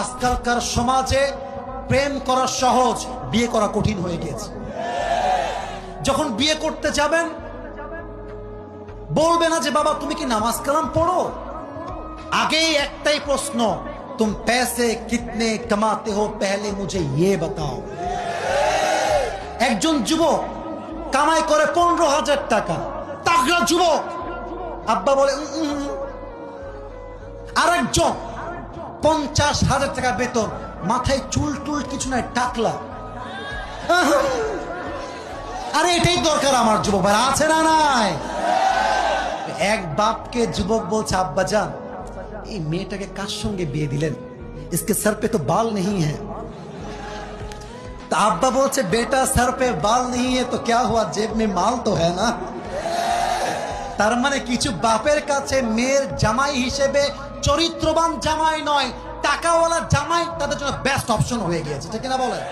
আজকালকার সমাজে প্রেম করা সহজ, বিয়ে করা কঠিন হয়ে গিয়েছে। যখন বিয়ে করতে যাবেন, বলবে না যে, বাবা, তুমি কি নামাজ কালাম পড়ো? আগেই একটাই প্রশ্ন, তুম পেসে কিতনে কামাতে হো? পেহলে মুঝে ইয়ে বাতাও। একজন যুবক কামাই করে পনেরো হাজার টাকা। তাগড়া যুবক আব্বা বলে আর একজন পঞ্চাশ হাজার টাকা বেতন। মাথায় চুল টুল কিছু নাই, টাকলা। আরে, এটাই দরকার আমার যুবক ভাই আছে না নাই? এক বাপকে যুবক বলছে আব্বা যান এই মেয়েটাকে কার সঙ্গে বিয়ে দিলেন? इसके सर পে তো বাল নেই হ্যাঁ तो अब्बा बोलते बेटा सर पे बाल नहीं তো तो হুয়া, জেব মে মাল তো হ্যাঁ না? তার মানে কিছু বাপের কাছে মেয়ের জামাই হিসেবে চরিত্রবান জামাই নয়, টাকাওয়ালা জামাই তাদের জন্য বেস্ট অপশন হয়ে গিয়েছে। ঠিক না বলেন?